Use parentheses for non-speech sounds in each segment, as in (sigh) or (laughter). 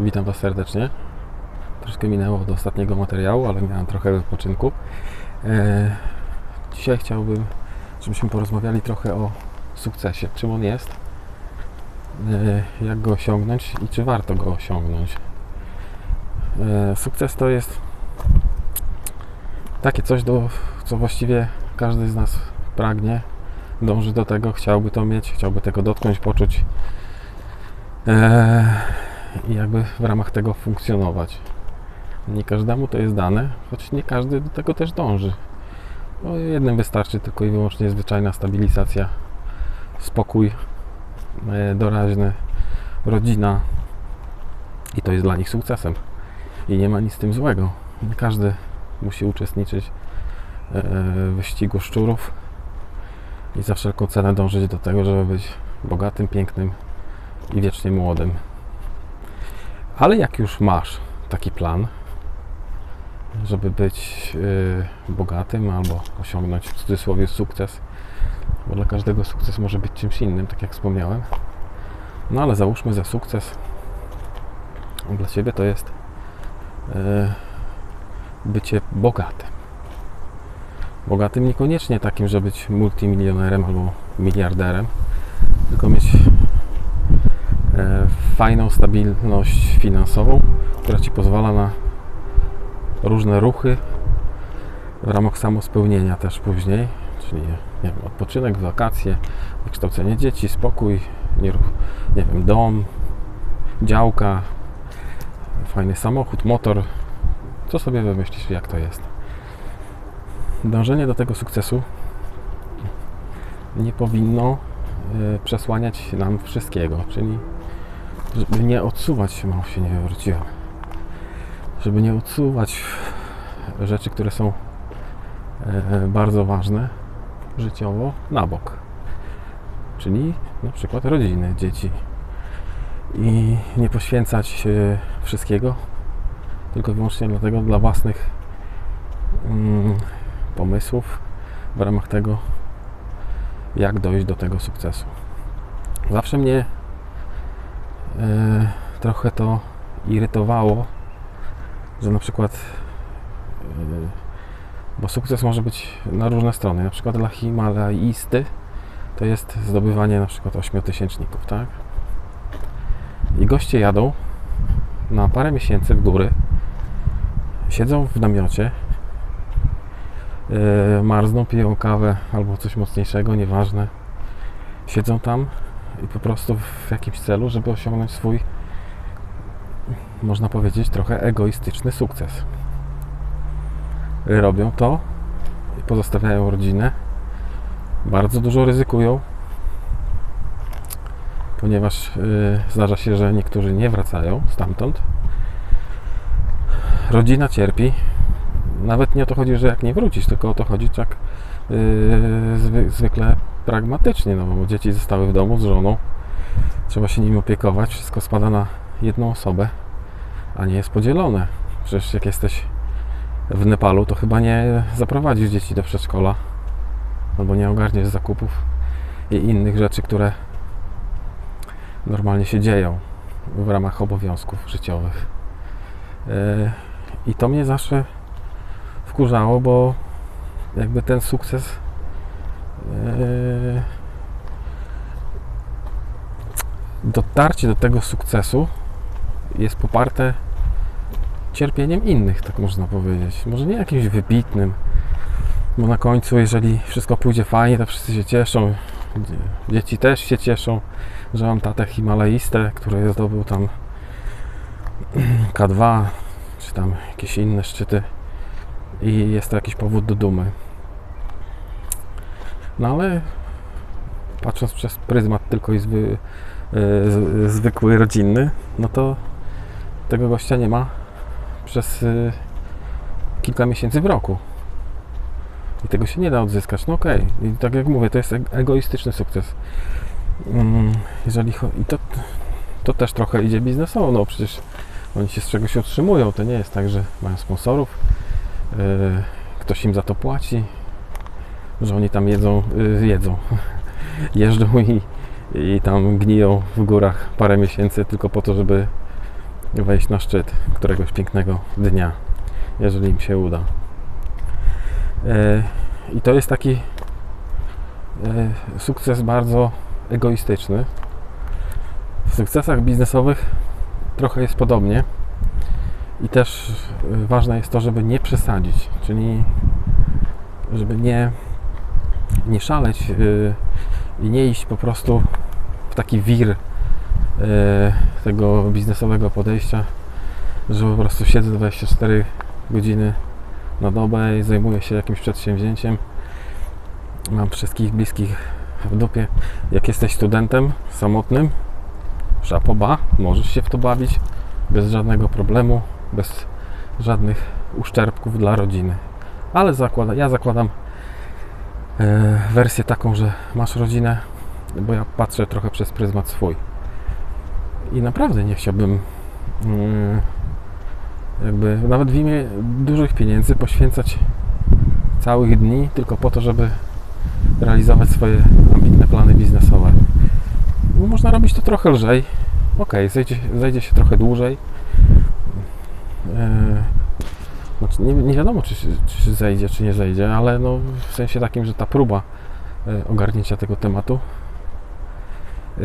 Witam Was serdecznie. Troszkę minęło do ostatniego materiału, ale miałem trochę wypoczynku. E, dzisiaj chciałbym, żebyśmy porozmawiali trochę o sukcesie. Czym on jest, e, jak go osiągnąć i czy warto go osiągnąć. E, sukces to jest takie coś, do, co właściwie każdy z nas pragnie, dąży do tego, chciałby to mieć, chciałby tego dotknąć, poczuć. E, i jakby w ramach tego funkcjonować. Nie każdemu to jest dane, choć nie każdy do tego też dąży. Bo jednym wystarczy tylko i wyłącznie zwyczajna stabilizacja, spokój e, doraźny, rodzina i to jest dla nich sukcesem. I nie ma nic z tym złego. Nie każdy musi uczestniczyć e, w wyścigu szczurów i za wszelką cenę dążyć do tego, żeby być bogatym, pięknym i wiecznie młodym. Ale jak już masz taki plan, żeby być y, bogatym albo osiągnąć w cudzysłowie sukces, bo dla każdego sukces może być czymś innym, tak jak wspomniałem. No ale załóżmy za sukces dla Ciebie to jest y, bycie bogatym. Bogatym niekoniecznie takim, żeby być multimilionerem albo miliarderem, tylko mieć fajną stabilność finansową, która Ci pozwala na różne ruchy w ramach samospełnienia też później, czyli nie wiem, odpoczynek, wakacje, wykształcenie dzieci, spokój, nie, nie wiem, dom, działka, fajny samochód, motor, co sobie wymyślisz, jak to jest. Dążenie do tego sukcesu nie powinno e, przesłaniać nam wszystkiego, czyli żeby nie odsuwać się, się nie wywróciłem, żeby nie odsuwać rzeczy, które są e, bardzo ważne życiowo na bok, czyli na przykład rodziny, dzieci. I nie poświęcać e, wszystkiego tylko i wyłącznie dlatego dla własnych mm, pomysłów w ramach tego, jak dojść do tego sukcesu. Zawsze mnie trochę to irytowało, że na przykład e, bo sukces może być na różne strony. Na przykład dla Himalajisty to jest zdobywanie na przykład ośmiotysięczników, tak? I goście jadą na parę miesięcy w góry, siedzą w namiocie, yy, marzną, piją kawę albo coś mocniejszego, nieważne. Siedzą tam i po prostu w jakimś celu, żeby osiągnąć swój, można powiedzieć, trochę egoistyczny sukces. Robią to i pozostawiają rodzinę. Bardzo dużo ryzykują, ponieważ yy, zdarza się, że niektórzy nie wracają stamtąd. Rodzina cierpi. Nawet nie o to chodzi, że jak nie wrócisz, tylko o to chodzi, jak yy, zwy, zwykle pragmatycznie, no bo dzieci zostały w domu z żoną, trzeba się nimi opiekować, wszystko spada na jedną osobę, a nie jest podzielone. Przecież jak jesteś w Nepalu, to chyba nie zaprowadzisz dzieci do przedszkola, albo nie ogarniesz zakupów i innych rzeczy, które normalnie się dzieją w ramach obowiązków życiowych. Yy, I to mnie zawsze wkurzało, bo jakby ten sukces dotarcie do tego sukcesu jest poparte cierpieniem innych, tak można powiedzieć. Może nie jakimś wybitnym, bo na końcu, jeżeli wszystko pójdzie fajnie, to wszyscy się cieszą. Dzieci też się cieszą, że mam tatę Himalajistę, który zdobył tam K2, czy tam jakieś inne szczyty i jest to jakiś powód do dumy. No ale patrząc przez pryzmat tylko i zwy, yy, zwykły rodzinny, no to tego gościa nie ma przez yy, kilka miesięcy w roku. I tego się nie da odzyskać. No okej, okay. i tak jak mówię, to jest egoistyczny sukces. Mm, jeżeli i to, to też trochę idzie biznesowo, no przecież oni się z czegoś utrzymują. To nie jest tak, że mają sponsorów, ktoś im za to płaci, że oni tam jedzą, yy, jedzą, (laughs) jeżdżą i, i tam gniją w górach parę miesięcy tylko po to, żeby wejść na szczyt któregoś pięknego dnia, jeżeli im się uda. E, I to jest taki e, sukces bardzo egoistyczny. W sukcesach biznesowych trochę jest podobnie. I też e, ważne jest to, żeby nie przesadzić, czyli żeby nie, nie szaleć i nie iść po prostu w taki wir tego biznesowego podejścia, że po prostu siedzę 24 godziny na dobę i zajmuję się jakimś przedsięwzięciem. Mam wszystkich bliskich w dupie. Jak jesteś studentem samotnym, szapoba, możesz się w to bawić bez żadnego problemu, bez żadnych uszczerbków dla rodziny. Ale zakłada, ja zakładam wersję taką, że masz rodzinę, bo ja patrzę trochę przez pryzmat swój. I naprawdę nie chciałbym mm, jakby nawet w imię dużych pieniędzy poświęcać całych dni tylko po to, żeby realizować swoje ambitne plany biznesowe. No, można robić to trochę lżej. Ok, zejdzie, zejdzie się trochę dłużej. Znaczy nie, nie, wiadomo, czy, czy zejdzie, czy nie zejdzie, ale no w sensie takim, że ta próba e, ogarnięcia tego tematu e,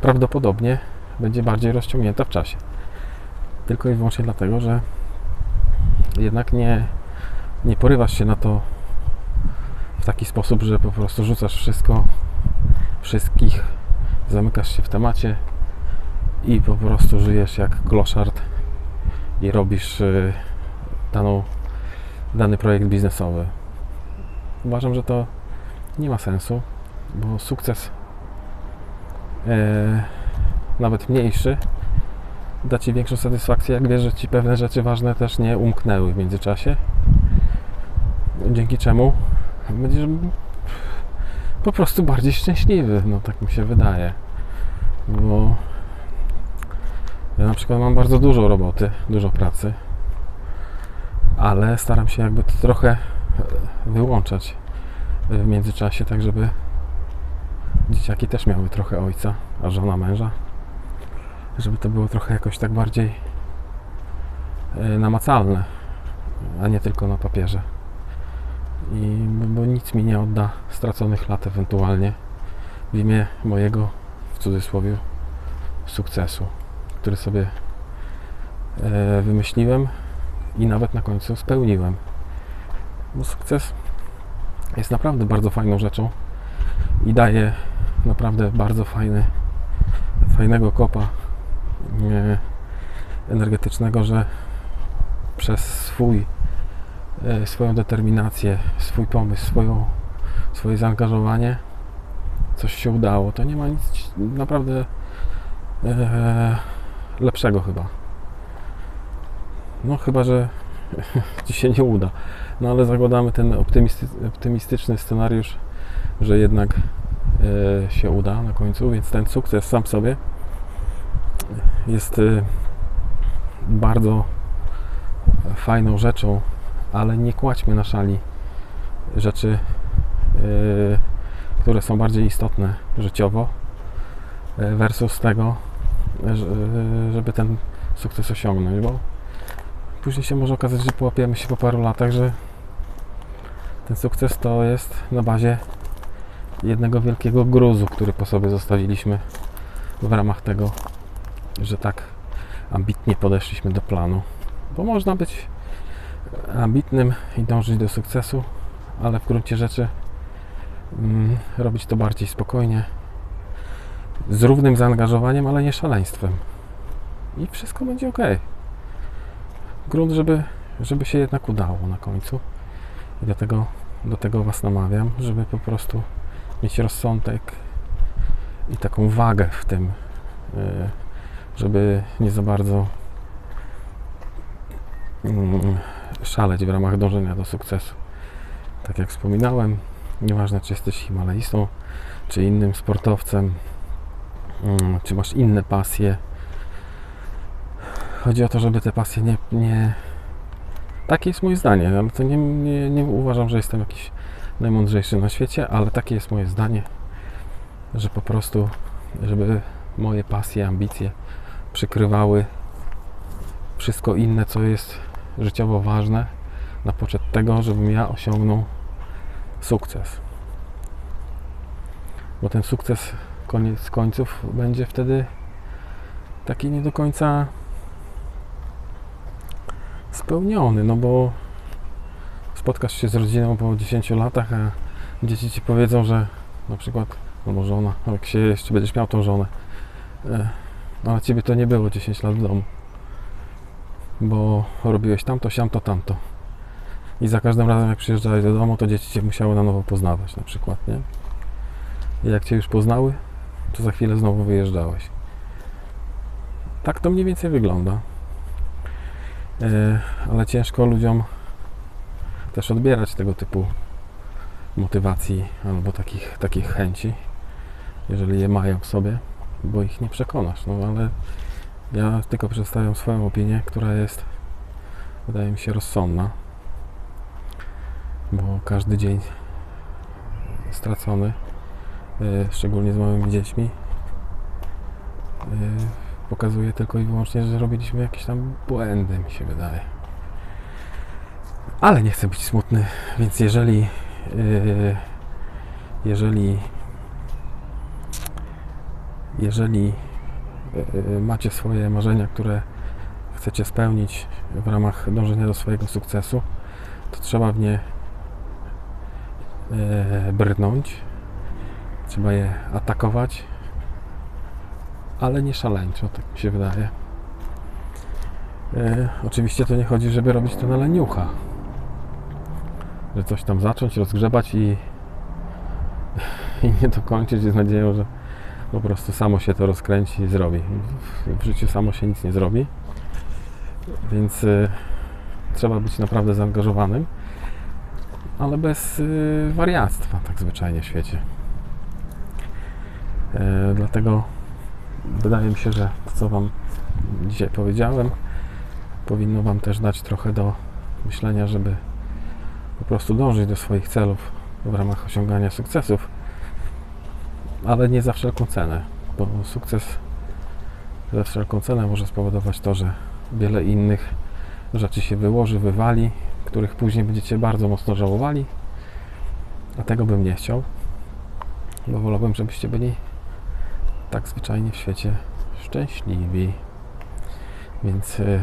prawdopodobnie będzie bardziej rozciągnięta w czasie. Tylko i wyłącznie dlatego, że jednak nie, nie porywasz się na to w taki sposób, że po prostu rzucasz wszystko, wszystkich, zamykasz się w temacie i po prostu żyjesz jak kloszard i robisz y, daną, dany projekt biznesowy. Uważam, że to nie ma sensu, bo sukces e, nawet mniejszy da Ci większą satysfakcję, jak wiesz, że Ci pewne rzeczy ważne też nie umknęły w międzyczasie. Dzięki czemu będziesz po prostu bardziej szczęśliwy, no tak mi się wydaje. Bo ja na przykład mam bardzo dużo roboty, dużo pracy, ale staram się jakby to trochę wyłączać w międzyczasie, tak żeby dzieciaki też miały trochę ojca, a żona męża żeby to było trochę jakoś tak bardziej e, namacalne, a nie tylko na papierze. I, bo nic mi nie odda straconych lat ewentualnie w imię mojego, w cudzysłowie, sukcesu, który sobie e, wymyśliłem i nawet na końcu spełniłem. Bo sukces jest naprawdę bardzo fajną rzeczą i daje naprawdę bardzo fajny, fajnego kopa energetycznego, że przez swój, e, swoją determinację, swój pomysł, swoją, swoje zaangażowanie coś się udało. To nie ma nic naprawdę e, lepszego chyba. No chyba, że (laughs) ci się nie uda. No ale zakładamy ten optymisty, optymistyczny scenariusz, że jednak e, się uda na końcu, więc ten sukces sam sobie jest y, bardzo fajną rzeczą, ale nie kładźmy na szali rzeczy, y, które są bardziej istotne życiowo y, versus tego, żeby ten sukces osiągnąć, bo później się może okazać, że połapiemy się po paru latach, że ten sukces to jest na bazie jednego wielkiego gruzu, który po sobie zostawiliśmy w ramach tego że tak ambitnie podeszliśmy do planu. Bo można być ambitnym i dążyć do sukcesu, ale w gruncie rzeczy mm, robić to bardziej spokojnie, z równym zaangażowaniem, ale nie szaleństwem. I wszystko będzie ok. Grunt, żeby, żeby się jednak udało na końcu. I dlatego do tego Was namawiam, żeby po prostu mieć rozsądek i taką wagę w tym. Yy, żeby nie za bardzo mm, szaleć w ramach dążenia do sukcesu. Tak jak wspominałem, nieważne czy jesteś Himalajstą, czy innym sportowcem, mm, czy masz inne pasje. Chodzi o to, żeby te pasje nie. nie... Takie jest moje zdanie, ale to nie, nie, nie uważam, że jestem jakiś najmądrzejszy na świecie, ale takie jest moje zdanie, że po prostu, żeby moje pasje, ambicje przykrywały wszystko inne, co jest życiowo ważne, na poczet tego, żebym ja osiągnął sukces. Bo ten sukces koniec końców będzie wtedy taki nie do końca spełniony, no bo spotkasz się z rodziną po 10 latach, a dzieci ci powiedzą, że na przykład, no żona, jak się jeszcze będziesz miał tą żonę, e, ale ciebie to nie było 10 lat w domu, bo robiłeś tamto, siamto, tamto. I za każdym razem, jak przyjeżdżałeś do domu, to dzieci cię musiały na nowo poznawać, na przykład, nie? I jak cię już poznały, to za chwilę znowu wyjeżdżałeś. Tak to mniej więcej wygląda. E, ale ciężko ludziom też odbierać tego typu motywacji albo takich, takich chęci, jeżeli je mają w sobie, bo ich nie przekonasz. No ale ja tylko przedstawiam swoją opinię, która jest, wydaje mi się, rozsądna, bo każdy dzień stracony, e, szczególnie z małymi dziećmi, e, pokazuje tylko i wyłącznie, że robiliśmy jakieś tam błędy, mi się wydaje. Ale nie chcę być smutny, więc jeżeli yy, jeżeli jeżeli yy, macie swoje marzenia, które chcecie spełnić w ramach dążenia do swojego sukcesu, to trzeba w nie yy, brnąć, trzeba je atakować, ale nie szaleńczo, tak mi się wydaje. E, oczywiście to nie chodzi, żeby robić to na leniucha. Że coś tam zacząć, rozgrzebać i, i nie dokończyć z nadzieją, że po prostu samo się to rozkręci i zrobi. W, życiu samo się nic nie zrobi. Więc e, trzeba być naprawdę zaangażowanym, ale bez e, wariactwa, tak zwyczajnie w świecie. E, dlatego wydaje mi się, że to, co Wam dzisiaj powiedziałem, powinno Wam też dać trochę do myślenia, żeby po prostu dążyć do swoich celów w ramach osiągania sukcesów, ale nie za wszelką cenę, bo sukces za wszelką cenę może spowodować to, że wiele innych rzeczy się wyłoży, wywali, których później będziecie bardzo mocno żałowali, a tego bym nie chciał, bo wolałbym, żebyście byli tak zwyczajnie w świecie szczęśliwi. Więc y,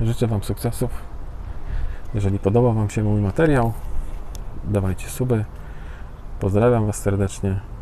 życzę Wam sukcesów. Jeżeli podobał Wam się mój materiał, dawajcie suby. Pozdrawiam Was serdecznie.